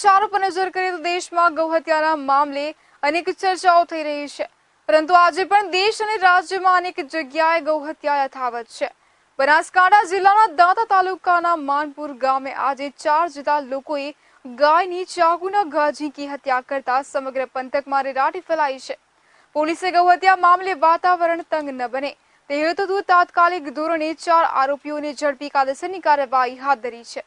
સમાચારો પર નજર કરીએ તો દેશમાં ગૌહત્યાના મામલે અનેક ચર્ચાઓ થઈ રહી છે. પરંતુ આજે પણ દેશ અને રાજ્યમાં અનેક જગ્યાએ ગૌહત્યા યથાવત છે. બનાસકાંઠા જિલ્લાના દાંતા તાલુકાના માનપુર ગામે આજે ચાર જેટલા લોકોએ ગાયની ચાકુના ઘા ઝીંકી હત્યા કરતા સમગ્ર પંથકમાં રેરાટી ફેલાઈ છે. પોલીસે ગૌહત્યા મામલે વાતાવરણ તંગ ન બને. તે હેતુ તાત્કાલિક ધોરણે ચાર આરોપીઓને ઝડપી કાયદેસરની કાર્યવાહી હાથ ધરી છે.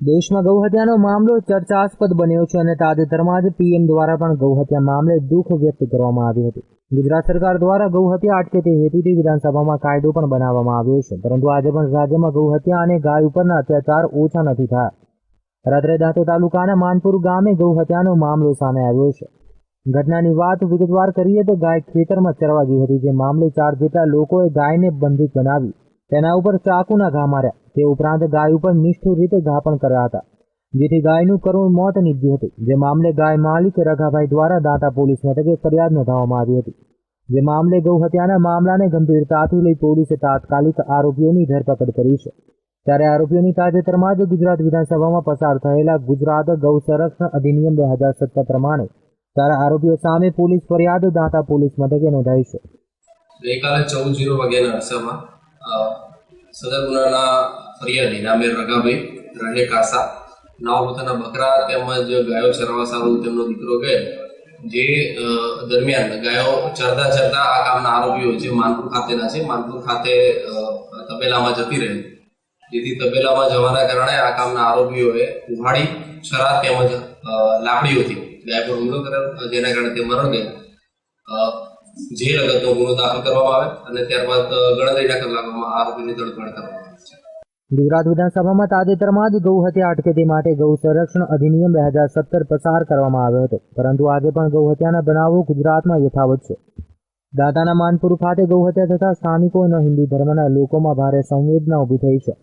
દેશમાં ગૌહત્યાનો મામલો ચર્ચાસ્પદ બન્યો છે અને તાજેતરમાં જ પીએમ દ્વારા પણ ગૌહત્યા મામલે દુઃખ વ્યક્ત કરવામાં આવ્યું હતું. ગુજરાત સરકાર દ્વારા ગૌહત્યા અટકે તે હેતુથી વિધાનસભામાં કાયદો પણ બનાવવામાં આવ્યો છે. પરંતુ આજે પણ રાજ્યમાં ગૌહત્યા અને ગાય ઉપરના અત્યાચાર ઓછા નથી થયા. રાત્રે દાંતો તાલુકાના માનપુર ગામે ગૌહત્યાનો મામલો સામે આવ્યો છે. ઘટનાની વાત વિગતવાર કરીએ તો ગાય ખેતરમાં ચરવા ગઈ હતી, જે મામલે ચાર જેટલા લોકોએ ગાયને બંધિત બનાવી તેના ઉપર ચાકુના ઘા માર્યા. તે ઉપરાંત ગાય ઉપર નિષ્ઠુર રીતે ઘા પણ કર્યા હતા. જેથી ગાયનું કરુણ મોત નીપજ્યું હતું. જે મામલે ગાય માલિક રઘાભાઈ દ્વારા દાંતા પોલીસ મથકે ફરિયાદ નોંધાવવામાં આવી હતી. જે મામલે ગૌ હત્યાના મામલાને ગંભીરતાથી લઈ પોલીસે તાત્કાલિક આરોપીઓની ધરપકડ કરી છે. ત્યારે આરોપીઓની તાજેતરમાં જ ગુજરાત વિધાનસભામાં પસાર થયેલા ગુજરાત ગૌ સંરક્ષણ અધિનિયમ બે હજાર સત્તર પ્રમાણે ચાર આરોપીઓ સામે પોલીસ ફરિયાદ દાંતા પોલીસ મથકે નોંધાઈ છે. ગઈકાલે ચૌદ જીરો વાગ્યાના અરસામાં સદર ગુનાના ફરિયાદી નામે રગાભાઈ રહે કાસા. નાવ પોતાના બકરા તેમજ ગાયો ચરવા સારું તેમનો દીકરો ગયેલ જે દરમિયાન ગાયો ચરતા ચરતા આ કામના આરોપીઓ જે માનપુર ખાતેના છે, માનપુર ખાતે તબેલામાં જતી રહી. જેથી તબેલામાં જવાના કારણે આ કામના આરોપીઓએ ઉહાડી, છરા તેમજ લાકડીઓથી ગાય પર હુમલો કર્યો જેના કારણે તે મરણ ગયા જે રગતનો ગુનો દાખલ કરવામાં આવે અને ત્યારબાદ ગણતરીના કલાકોમાં આરોપીની ધરપકડ કરવામાં આવે છે. ગુજરાત વિધાનસભામાં તાજેતરમાં જ ગૌ હત્યા અટકે તે માટે ગૌ સંરક્ષણ અધિનિયમ બે હજાર સત્તર પસાર કરવામાં આવ્યો હતો. પરંતુ આજે પણ ગૌ હત્યાના બનાવો ગુજરાતમાં યથાવત છે. દાદાના માનપુર ખાતે ગૌ હત્યા થતા સ્થાનિકો અને હિન્દુ ધર્મના લોકોમાં ભારે સંવેદના ઊભી થઈ છે.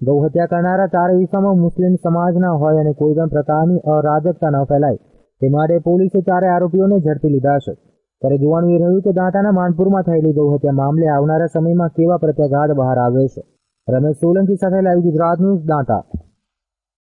ગૌ હત્યા કરનારા ચારે ઈસમો મુસ્લિમ સમાજના હોય અને કોઈ પણ પ્રકારની અરાજકતા ન ફેલાય. તે માટે પોલીસે ચારે આરોપીઓને ઝડપી લીધા છે. ત્યારે જોવાનું એ રહ્યું કે દાંતાના માનપુરમાં થયેલી ગૌ હત્યા મામલે આવનારા સમયમાં કેવા પ્રત્યાઘાત બહાર આવે છે? રમેશ સોલંકી સાથે લાઈવ ગુજરાત ન્યૂઝ દાંતા.